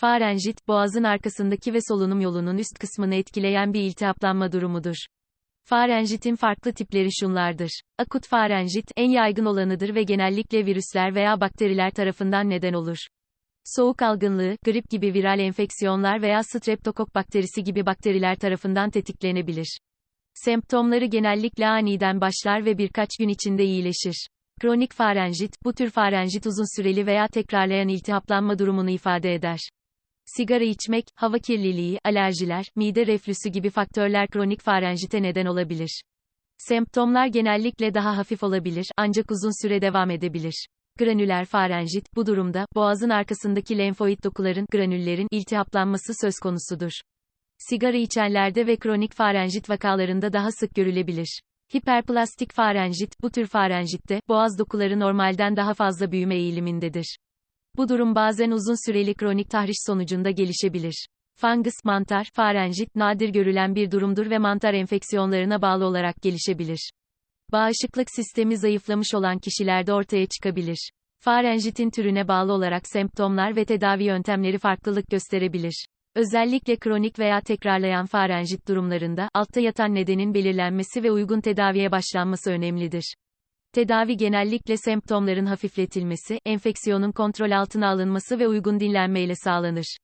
Farenjit, boğazın arkasındaki ve solunum yolunun üst kısmını etkileyen bir iltihaplanma durumudur. Farenjitin farklı tipleri şunlardır. Akut farenjit, en yaygın olanıdır ve genellikle virüsler veya bakteriler tarafından neden olur. Soğuk algınlığı, grip gibi viral enfeksiyonlar veya streptokok bakterisi gibi bakteriler tarafından tetiklenebilir. Semptomları genellikle aniden başlar ve birkaç gün içinde iyileşir. Kronik farenjit, bu tür farenjit uzun süreli veya tekrarlayan iltihaplanma durumunu ifade eder. Sigara içmek, hava kirliliği, alerjiler, mide reflüsü gibi faktörler kronik farenjite neden olabilir. Semptomlar genellikle daha hafif olabilir, ancak uzun süre devam edebilir. Granüler farenjit, bu durumda, boğazın arkasındaki lenfoid dokuların, granüllerin, iltihaplanması söz konusudur. Sigara içenlerde ve kronik farenjit vakalarında daha sık görülebilir. Hiperplastik farenjit, bu tür farenjitte, boğaz dokuları normalden daha fazla büyüme eğilimindedir. Bu durum bazen uzun süreli kronik tahriş sonucunda gelişebilir. Fungus, mantar, farenjit, nadir görülen bir durumdur ve mantar enfeksiyonlarına bağlı olarak gelişebilir. Bağışıklık sistemi zayıflamış olan kişilerde ortaya çıkabilir. Farenjitin türüne bağlı olarak semptomlar ve tedavi yöntemleri farklılık gösterebilir. Özellikle kronik veya tekrarlayan farenjit durumlarında, altta yatan nedenin belirlenmesi ve uygun tedaviye başlanması önemlidir. Tedavi genellikle semptomların hafifletilmesi, enfeksiyonun kontrol altına alınması ve uygun dinlenmeyle sağlanır.